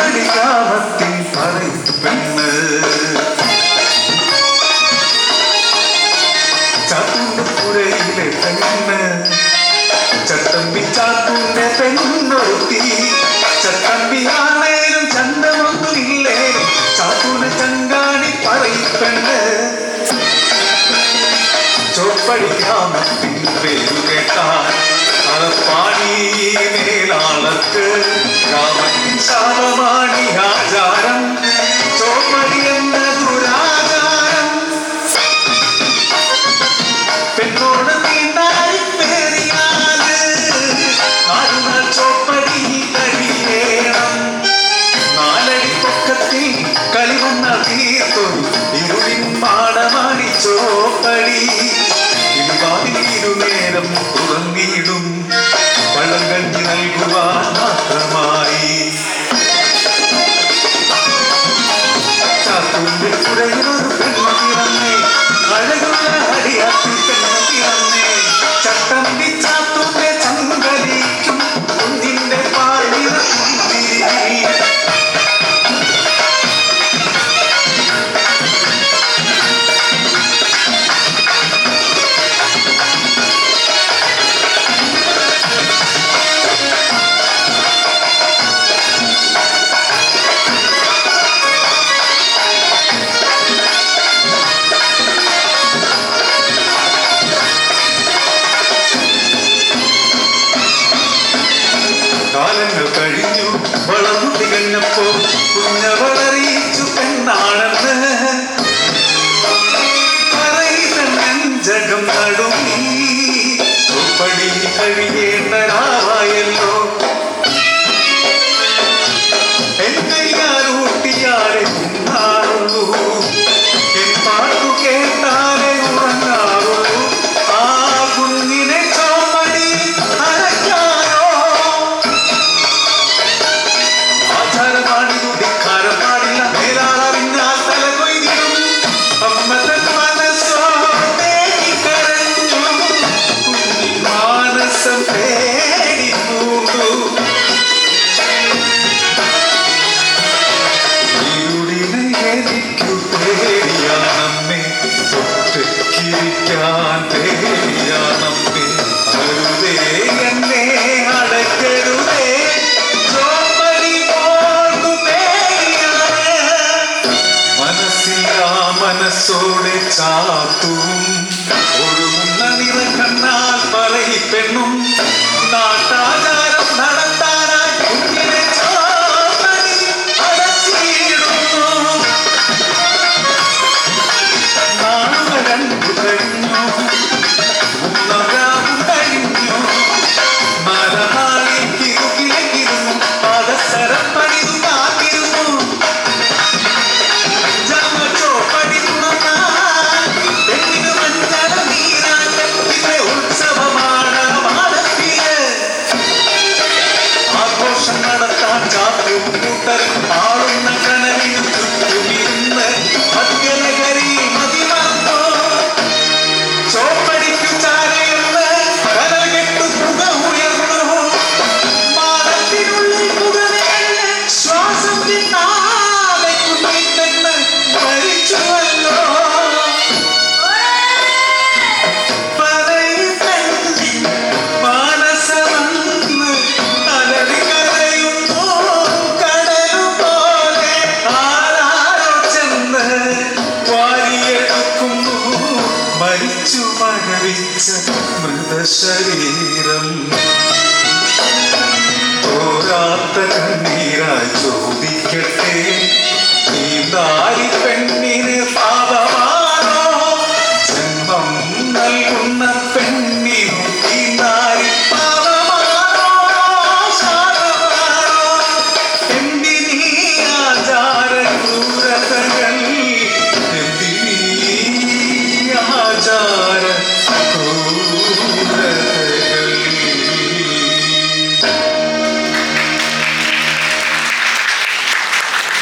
படிக்காமத்தின் பறை பெண்ணு. சாத்துண்டு புறையிலே பெண்ணு. சத்தம்பி சாத்துண்ட பெண்ணொருத்தி. சத்தம்பி ஆனேரும் சந்தம் ஒன்று இல்லை. பேரு கேட்டான் താളപ്പാടി മേലാളത്ത് രാമൻ ശാലമാണി ആചാരം ചോമടി എന്ന ദുരാചാരം. പെണ്ണോട് കളിവന്ന തീർത്തൊരു Hallelujah. മനസ്സോടെ ചാത്തും മൃതശരീരം തോരാത്ത കണ്ണീരായി ചോദിക്കട്ടെ നീ ദാരിപ്പെ